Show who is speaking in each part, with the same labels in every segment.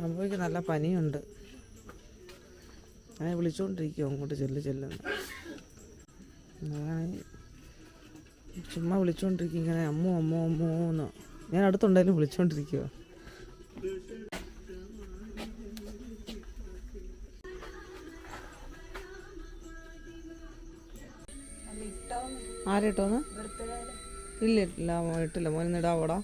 Speaker 1: ശംഭവിക്ക് നല്ല പനിയുണ്ട്. അങ്ങനെ വിളിച്ചുകൊണ്ടിരിക്കുമോ അങ്ങോട്ട് ചെല്ല് ചെല്ലുന്നു ചുമ്മാ വിളിച്ചുകൊണ്ടിരിക്കും ഇങ്ങനെ അമ്മോ അമ്മോ അമ്മോ എന്ന്. ഞാൻ അടുത്തുണ്ടായാലും വിളിച്ചുകൊണ്ടിരിക്കുവോ ആരെട്ടോന്ന് ഇല്ല ഇല്ല ഇട്ടില്ല. ഇടാവോടാ.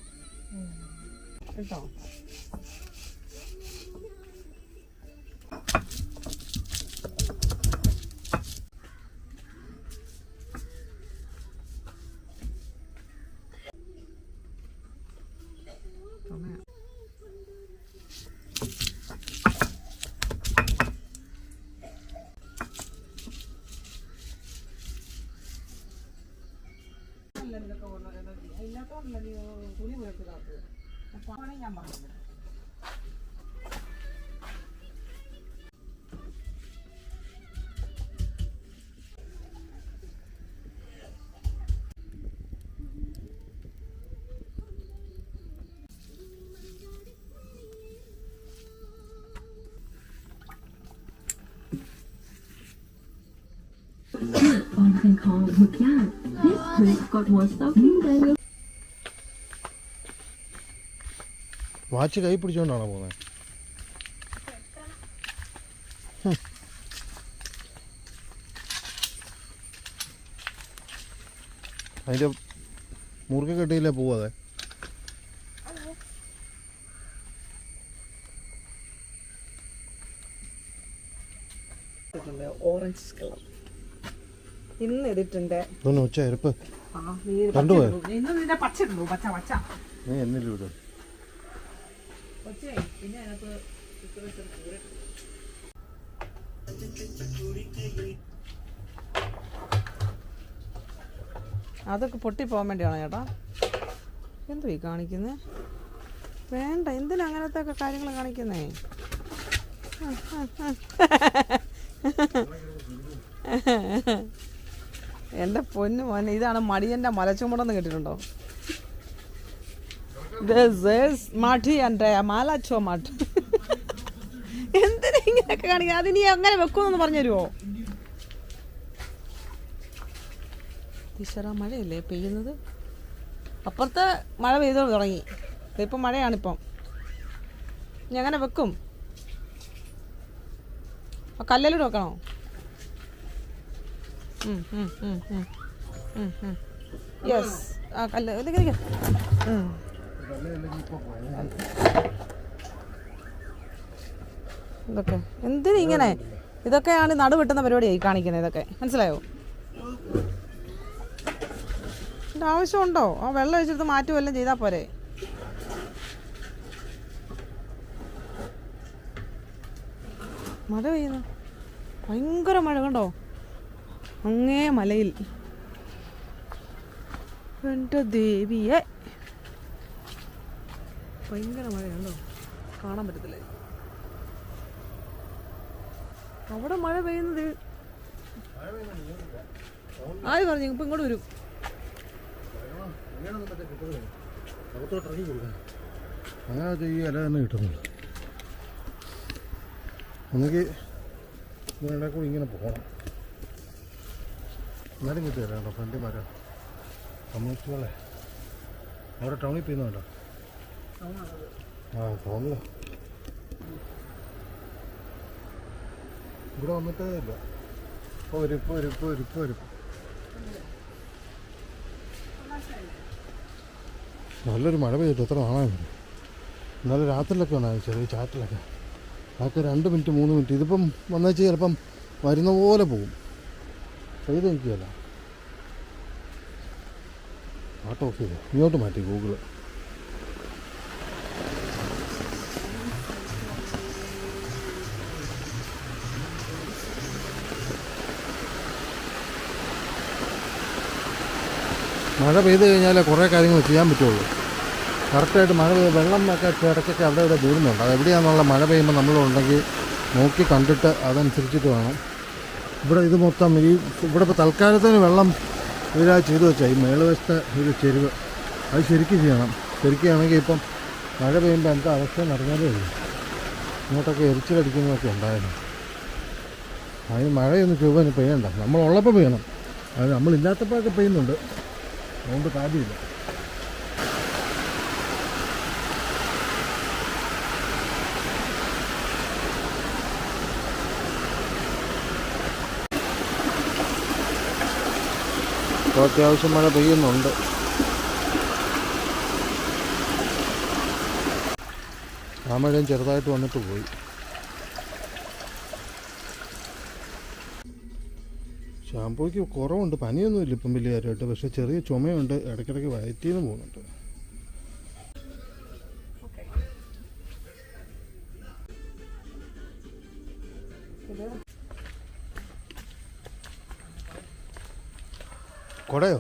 Speaker 1: ഇതൊക്കെ ഇല്ലാത്തതുകൊണ്ടല്ലേ തുണി വീർത്ത് കാത്തത് അപ്പോൾ ഞാൻ പറഞ്ഞത്
Speaker 2: Onsen called mukyan. This place got more soaking than your
Speaker 3: watch കൈ പിടിച്ചോണ്ടാണോ പോകുന്നത് അതിന്റെ മുറുകെ കെട്ടിയില്ല പോവാതെ
Speaker 1: ഓറഞ്ച് കളർ ഇന്ന്
Speaker 3: ഇതൊന്ന് ഉച്ച
Speaker 1: ആ, ഇടൂ. ഇന്ന് നിന്റെ പച്ച പച്ച പച്ച.
Speaker 3: നീ എന്നില്ല
Speaker 1: പിന്നെ അതിനകത്ത്. അതൊക്കെ പൊട്ടിപ്പോകാൻ വേണ്ടിയാണോ ചേട്ടാ? എന്തു ഈ കാണിക്കുന്നത് വേണ്ട എന്തിനാ അങ്ങനത്തെ ഒക്കെ കാര്യങ്ങൾ കാണിക്കുന്നേ? എന്റെ പൊന്നു മോനെ ഇതാണ് മടിയന്റെ മലച്ചുമടെന്ന് കേട്ടിട്ടുണ്ടോ? മാഠി എന്റെ മാലാച്ചോ എന്തിനാ ഇങ്ങനെയൊക്കെ കാണിക്കുക അതിനി നീ അങ്ങനെ വെക്കുമെന്ന് പറഞ്ഞു തരുമോ ഈശ്വര മഴയല്ലേ പെയ്യുന്നത്? അപ്പുറത്ത് മഴ പെയ്തു തുടങ്ങി. ഇപ്പം മഴയാണിപ്പം. ഇനി അങ്ങനെ വെക്കും? കല്ലിലൂടെ വെക്കണോ? യെസ് ആ കല്ല് ഇതൊക്കെ ഇതൊക്കെ. ഉം. ഇങ്ങനെ? ഇതൊക്കെയാണ് നടുവെട്ടുന്ന പരിപാടിയായി കാണിക്കുന്നത് ഇതൊക്കെ. മനസ്സിലായോ? ഇതിന്റെ ആവശ്യമുണ്ടോ? ആ വെള്ളം ഒഴിച്ചെടുത്ത് മാറ്റുമല്ലോ ചെയ്താൽ പോരെ? മഴ പെയ്യുന്നു. ഭയങ്കര മഴ കണ്ടോ? അങ്ങേ മലയിൽ. എന്റെ ദേവിയെ. ഭയങ്കര മഴയാണല്ലോ കാണാൻ പറ്റത്തില്ല. അവിടെ മഴ പെയ്യുന്നത്? ആര് പറഞ്ഞു? ഇപ്പം ഇങ്ങോട്ട് വരും.
Speaker 3: അങ്ങനെ ഈ ഇല തന്നെ കിട്ടുന്നുള്ളൂ ഒന്നുകിൽ ഇങ്ങനെ പോകണം എന്നാലും കിട്ടിയല്ല കേട്ടോ ഫ്രണ്ട് മരം. കമ്മ്യൂണിസ്റ്റുകളെ അവിടെ ടൗണിൽ പോയിരുന്നുണ്ടോ ആ ടൗണിലോ ഇവിടെ വന്നിട്ടേ ഇല്ല. ഇപ്പോൾ ഒരുപ്പ് ഒരുപ്പ് വരും ഇപ്പോൾ വരും നല്ലൊരു മഴ പെയ്തിട്ട് എത്ര നാളായി വരും. ഇന്നലെ രാത്രിയിലൊക്കെ ഉണ്ടായി ചെറിയ ചാറ്റിലൊക്കെ. അതൊക്കെ രണ്ട് മിനിറ്റ് മൂന്ന് മിനിറ്റ്. ഇതിപ്പം വന്നേച്ച് ചിലപ്പം വരുന്ന പോലെ പോകും. പെയ്ത് നിൽക്കുകയല്ല ഓട്ടോ ഓഫ് ചെയ്തു ഇങ്ങോട്ട് മാറ്റി ഗൂഗിൾ മഴ പെയ്ത് കഴിഞ്ഞാലേ കുറേ കാര്യങ്ങൾ ചെയ്യാൻ പറ്റുള്ളൂ. കറക്റ്റായിട്ട് മഴ പെയ്ത് വെള്ളം ഒക്കെ ഇടയ്ക്കൊക്കെ അവിടെ ഇവിടെ ദൂരുന്നുണ്ട് അത് എവിടെയാണെന്നുള്ള മഴ പെയ്യുമ്പോൾ നമ്മളുണ്ടെങ്കിൽ നോക്കി കണ്ടിട്ട് അതനുസരിച്ചിട്ട് വേണം. ഇവിടെ ഇത് മൊത്തം ഈ ഇവിടെ ഇപ്പോൾ തൽക്കാലത്തിന് വെള്ളം ഇവരാ ചെയ്തു വെച്ചാൽ ഈ മേളുവശത്തെ ഒരു ചെരുവ്. അത് ശരിക്കും ചെയ്യണം. ശരിക്കുകയാണെങ്കിൽ ഇപ്പം മഴ പെയ്യുമ്പോൾ എന്താ അവസ്ഥ നടന്നാലേ ഉള്ളൂ. ഇങ്ങോട്ടൊക്കെ എരിച്ചിലടിക്കുന്നതൊക്കെ ഉണ്ടായിരുന്നു. അതിന് മഴയൊന്നും ചൊവ്വന് പെയ്യണ്ട. നമ്മളുള്ളപ്പോൾ പെയ്യണം. അത് നമ്മളില്ലാത്തപ്പോഴൊക്കെ പെയ്യുന്നുണ്ട്. അതുകൊണ്ട് കാര്യമില്ല. ഇപ്പോൾ അത്യാവശ്യം മഴ പെയ്യുന്നുണ്ട്. ആ മഴയും ചെറുതായിട്ട് വന്നിട്ട് പോയി. ഷാമ്പൂയ്ക്ക് കുറവുണ്ട്. പനിയൊന്നുമില്ല ഇപ്പം വലിയ കാര്യമായിട്ട്. പക്ഷേ ചെറിയ ചുമയുണ്ട്. ഇടയ്ക്കിടയ്ക്ക് വയറ്റിന്ന് പോകുന്നുണ്ട്. കൊടയോ?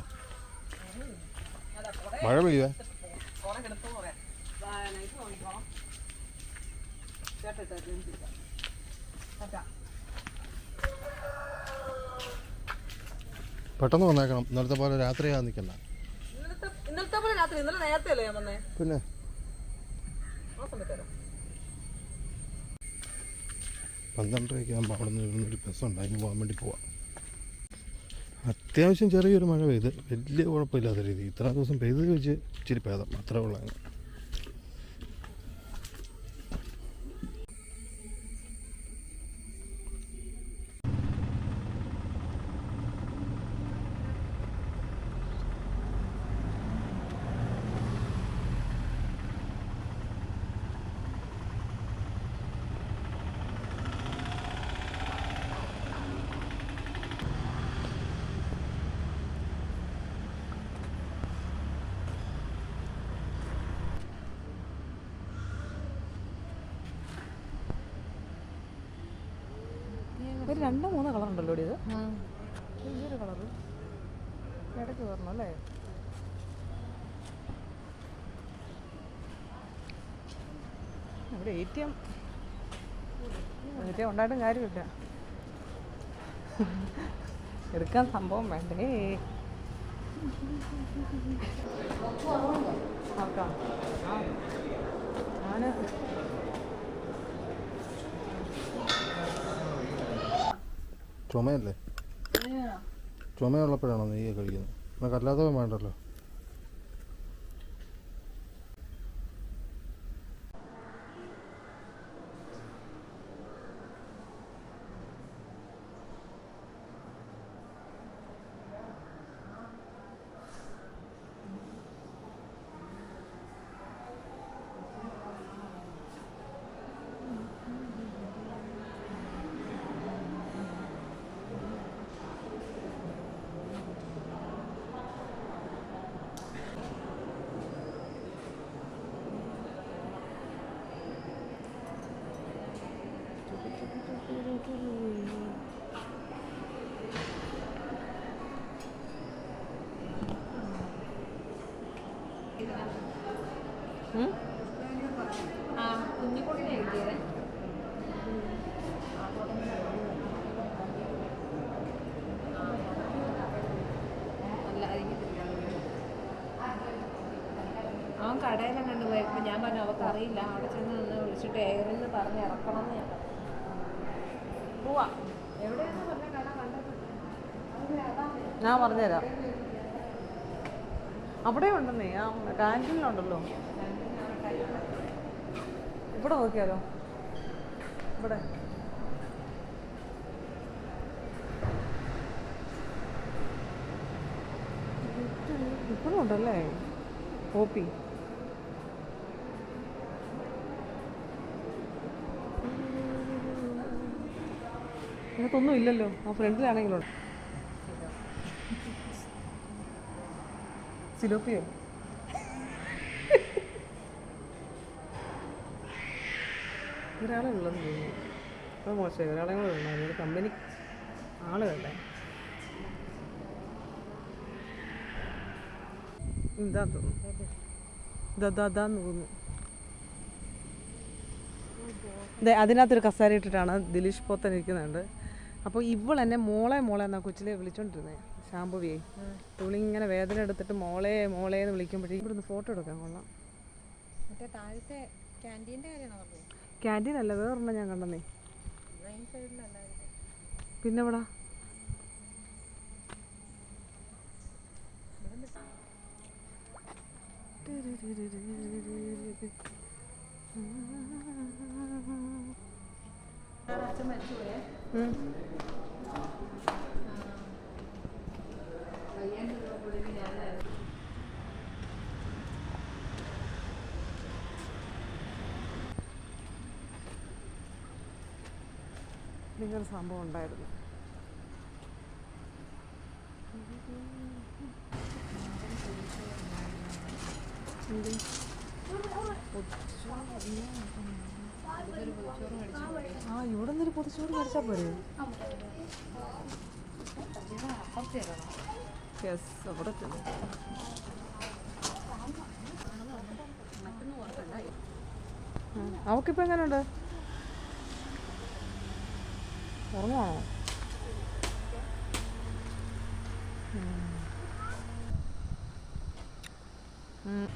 Speaker 3: മഴ പെയ്യുവേ. പെട്ടെന്ന് വന്നേക്കണം. ഇന്നലത്തെ പോലെ രാത്രിയാ നിൽക്കണ്ട
Speaker 1: ഇന്നലത്തെ പോലെ രാത്രി. ഇന്നലെ നേരത്തെ അല്ലേ ഞാൻ വന്നേ?
Speaker 3: പിന്നെ? പന്ത്രണ്ടരയ്ക്ക് ആകുമ്പോൾ അവിടെ നിന്ന് ഇരുന്നൊരു ഉണ്ട് അതിന് പോകാൻ വേണ്ടി പോവാം. അത്യാവശ്യം ചെറിയൊരു മഴ പെയ്ത് വലിയ കുഴപ്പമില്ലാത്ത രീതി ഇത്ര ദിവസം പെയ്ത് വെച്ച് ഇച്ചിരി ഭേദം. അത്രേ ഉള്ളൂ
Speaker 1: ഒരു രണ്ടോ മൂന്നോ കളർ ഉണ്ടല്ലോ ഇത്. വലിയൊരു കളർ ഇടയ്ക്ക് വരണം അല്ലേ? ഇവിടെ A T M A T M ഉണ്ടായിട്ടും കാര്യമില്ല. എടുക്കാൻ സംഭവം വേണ്ടേ?
Speaker 3: ചുമയല്ലേ? ചുമയുള്ളപ്പോഴാണോ നെയ്യ് കഴിക്കുന്നത്? നമുക്ക് അല്ലാത്തവൻ വേണ്ടല്ലോ.
Speaker 4: കടയിലും കണ്ടുപോയി ഇപ്പം ഞാൻ പറഞ്ഞു അവർക്ക് അറിയില്ല അവിടെ ചെന്ന് നിന്ന് വിളിച്ചിട്ട് എയറിൽ നിന്ന് പറഞ്ഞ്. ഇറക്കണം എന്ന് ഞാൻ
Speaker 1: പോവാ
Speaker 4: എവിടെയാണെന്ന്
Speaker 1: ഞാൻ പറഞ്ഞുതരാം. അവിടെ ഉണ്ടെന്നേ ആ കാന്റീനിലുണ്ടല്ലോ. ഇവിടെ നോക്കിയാലോ? ഇവിടെ. ഇപ്പോഴും ഉണ്ടല്ലേ? കോപ്പി ഇതിനകത്തൊന്നും ഇല്ലല്ലോ. ആ ഫ്രണ്ടിലാണെങ്കിലും? സിലോപ്പിയോ? ഒരാളെ ഉള്ളത് തോന്നുന്നു. അത് മോശമായി. ഒരാളെ കൂടെ ഉണ്ടായിരുന്നു കമ്പനി ആൾ ഇതാ തോന്നുന്നു. ഇതാന്ന് തോന്നുന്നു. അതെ അതിനകത്തൊരു കസാര ഇട്ടിട്ടാണ് ദിലീഷ് പോത്തൻ ഇരിക്കുന്നുണ്ട്. അപ്പോൾ ഇവൾ എന്നെ മോളെ മോളെ എന്നാ കൊച്ചിലെ വിളിച്ചോണ്ടിരുന്നത് ശാംഭവിയെ. ഇങ്ങനെ വേദന എടുത്തിട്ട് മോളെ മോളെ എന്ന് വിളിക്കുമ്പോഴേ ഇവിടുന്ന് ഫോട്ടോ എടുക്കാൻ കൊള്ളാം. ക്യാന്റീൻ അല്ല വേറൊരെണ്ണം ഞാൻ കണ്ടെന്നേ. പിന്നെ എവിടാ? ഉം. ഇങ്ങനൊരു സംഭവം ഉണ്ടായിരുന്നു. ചോറ് നിന്നൊരു പൊതിച്ചോറ് കഴിച്ചാൽ പോരെ? യെസ് അവിടെ ചെന്നു അവക്കിപ്പോൾ ഉം.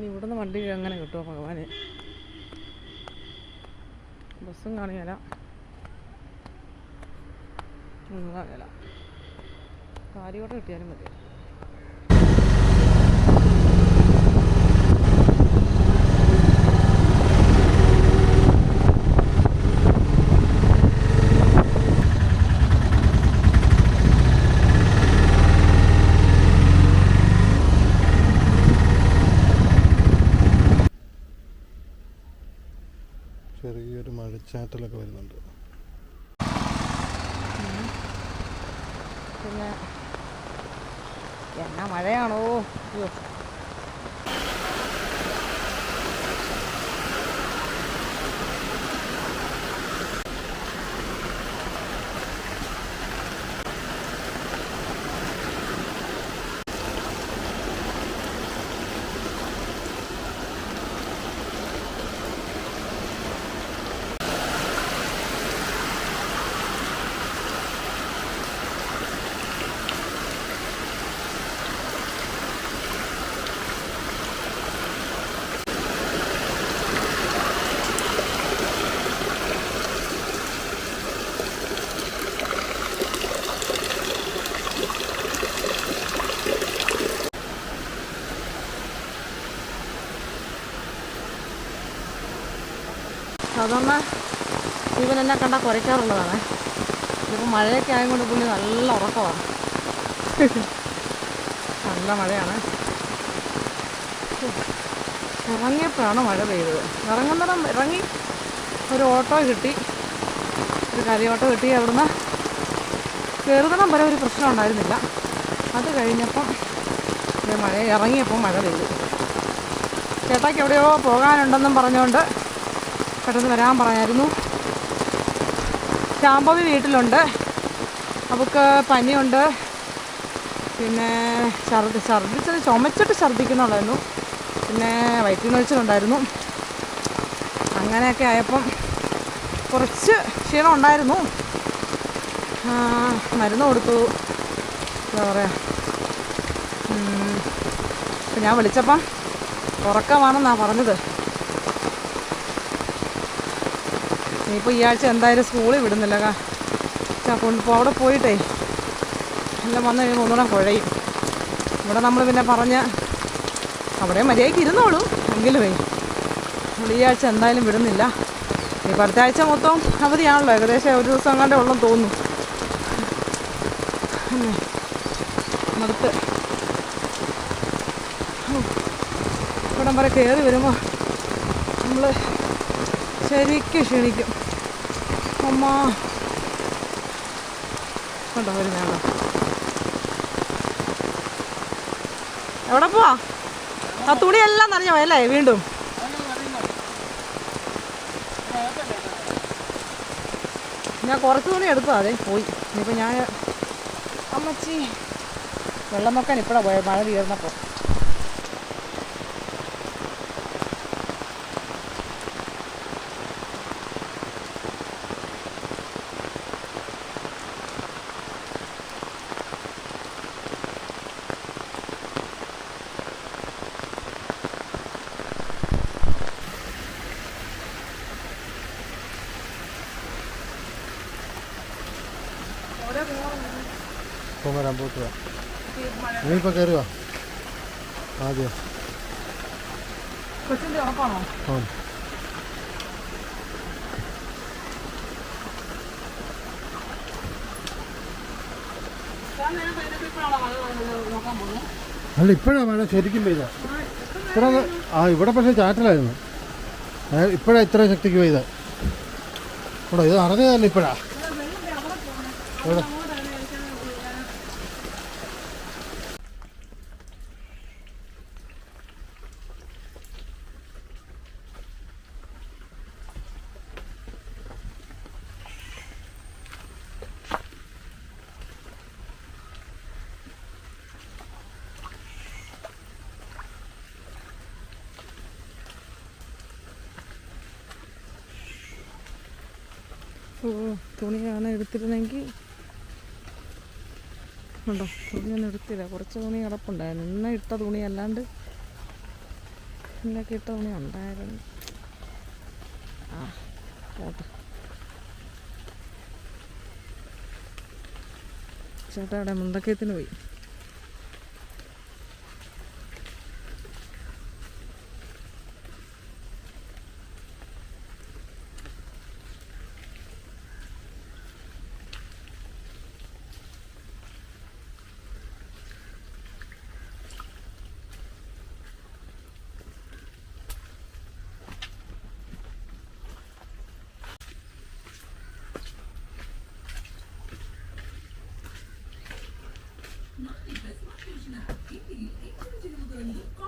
Speaker 1: ഇനി ഇവിടുന്ന് വണ്ടി എങ്ങനെ കിട്ടുമോ ഭഗവാന്? ബസ്സും കാണില്ല ഒന്നും കിട്ടിയാലും മതി
Speaker 3: ചെറിയൊരു മഴച്ചാറ്റലൊക്കെ വരുന്നുണ്ട്
Speaker 1: പിന്നെ എന്നാ മഴയാണോ അയ്യോ സാധാരണ ഇവൻ എന്നെ കണ്ടാൽ കുറയ്ക്കാറുള്ളതാണ്. ഇതിപ്പോൾ മഴയൊക്കെ ആയതുകൊണ്ട് പുള്ളി നല്ല ഉറക്കമാണ് നല്ല മഴയാണ്. ഇറങ്ങിയപ്പോഴാണ് മഴ പെയ്തത്. ഇറങ്ങുന്നിടം ഇറങ്ങി ഒരു ഓട്ടോ കിട്ടി. ഒരു കരി ഓട്ടോ കിട്ടി അവിടുന്ന്. കയറുന്നിടം വരെ ഒരു പ്രശ്നം ഉണ്ടായിരുന്നില്ല. അത് കഴിഞ്ഞപ്പം മഴ ഇറങ്ങിയപ്പോൾ മഴ പെയ്തു. ചേട്ടാക്ക് എവിടെയോ പോകാനുണ്ടെന്നും പറഞ്ഞുകൊണ്ട് പെട്ടെന്ന് വരാൻ പറയായിരുന്നു. ശാമ്പവി വീട്ടിലുണ്ട്. അവൾക്ക് പനിയുണ്ട്. പിന്നെ ഛർദി ഛർദിച്ചത് ചുമച്ചിട്ട് ഛർദിക്കുന്നുള്ളായിരുന്നു പിന്നെ വയറ്റിൽ നൊഴിച്ചിലുണ്ടായിരുന്നു അങ്ങനെയൊക്കെ ആയപ്പം കുറച്ച് ക്ഷീണം ഉണ്ടായിരുന്നു. മരുന്ന് കൊടുത്തു. എന്താ പറയുക ഞാൻ വിളിച്ചപ്പം ഉറക്കമാണെന്നാണ് പറഞ്ഞത്. ഇനിയിപ്പോൾ ഈ ആഴ്ച എന്തായാലും സ്കൂളിൽ വിടുന്നില്ല കൊണ്ടിപ്പോൾ അവിടെ പോയിട്ടേ. എല്ലാം വന്നു കഴിയുമ്പോൾ ഒന്നുകൂടെ കുഴയും. ഇവിടെ നമ്മൾ പിന്നെ പറഞ്ഞ അവിടെ മര്യാദയ്ക്ക് ഇരുന്നോളൂ എങ്കിലുമേ. നമ്മൾ ഈ ആഴ്ച എന്തായാലും വിടുന്നില്ല. ഈ അടുത്ത ആഴ്ച മൊത്തം അവധിയാണല്ലോ ഏകദേശം ഒരു ദിവസം കണ്ടേ ഉള്ളെന്ന് തോന്നുന്നു. അടുത്ത് ഇവിടം വരെ കയറി വരുമ്പോൾ നമ്മൾ ശരിക്കും ക്ഷീണിക്കും. അമ്മ. കണ്ടോ കണ്ടോ. എവിടെ പോവാ? ആ തുണിയെല്ലാം നിറഞ്ഞ പോയല്ലേ വീണ്ടും. ഞാൻ കുറച്ച് തുണി എടുത്തു അതെ പോയി. ഇനിയിപ്പോൾ ഞാൻ അമ്മച്ചി. വെള്ളം നോക്കാൻ ഇപ്പോഴാണ് പോയത് മഴ തീർന്നപ്പോൾ
Speaker 3: ഇപ്പം വരാൻ പോയിട്ട് വരാം നീയിപ്പോൾ കയറുക ആദ്യം ആ അല്ല ഇപ്പോഴാണ് മഴ ശരിക്കും പെയ്ത. ഇത്ര ആ ഇവിടെ പക്ഷേ ചാറ്റലായിരുന്നു. ഇപ്പോഴാണ് ഇത്ര ശക്തിക്ക് പെയ്ത. ഇവിടെ ഇത് അറിഞ്ഞതല്ല ഇപ്പോഴാ? ഇവിടെ
Speaker 1: ഓ തുണിയാണ് എടുത്തിരുന്നെങ്കിൽ ഉണ്ടോ ഞാൻ എടുത്തില്ല. കുറച്ച് തുണി കിടപ്പുണ്ടായിരുന്നു. ഇന്ന് ഇട്ട തുണി അല്ലാണ്ട് ഇന്നൊക്കെ ഇട്ട തുണി ഉണ്ടായിരുന്നു. ആ പോട്ടെ. ചേട്ടാ അവിടെ മുണ്ടക്കയത്തിന് പോയി.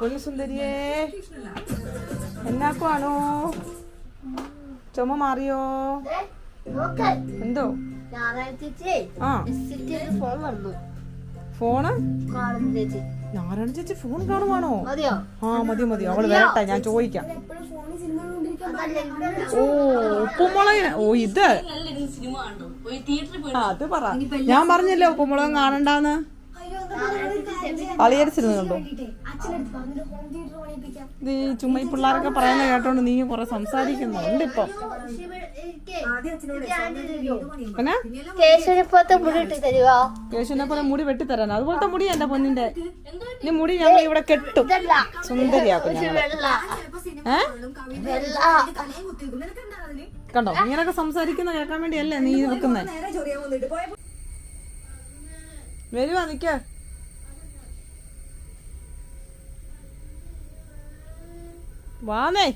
Speaker 1: പൊന്നു സുന്ദരിയേ. എന്നാക്കുവാണോ ചുമ മാറിയോ? എന്തോ? ആ. ഫോണ്? നാരായണ ചേച്ചി. ഫോൺ കാണുവാണോ? ആ മതി മതി. അവൾ വരട്ടെ ഞാൻ ചോദിക്കാം. ഓ ഉപ്പുമുളകിന് ഓ ഇത്. ആ, അത് പറ. ഞാൻ പറഞ്ഞില്ലേ ഉപ്പുമുളകം കാണണ്ടാന്ന്? കളിയരച്ചിരുന്നു കണ്ടോ ഇത് ഈ ചുമ്മാ ഈ പിള്ളേരൊക്കെ പറയുന്ന കേട്ടോണ്ട് നീ കുറെ സംസാരിക്കുന്നുണ്ട് ഇപ്പം പിന്നെ? യേശുവിനെ പോലെ മുടി വെട്ടിത്തരാൻ അതുപോലത്തെ മുടി എന്റെ പൊന്നിന്റെ. നീ മുടി ഞങ്ങൾ ഇവിടെ കെട്ടും. സുന്ദരിയാക്കും കണ്ടോ? ഇങ്ങനൊക്കെ സംസാരിക്കുന്ന കേൾക്കാൻ വേണ്ടിയല്ലേ നീ വെക്കുന്നേ വരുവാ നിക്ക. വാന്നേ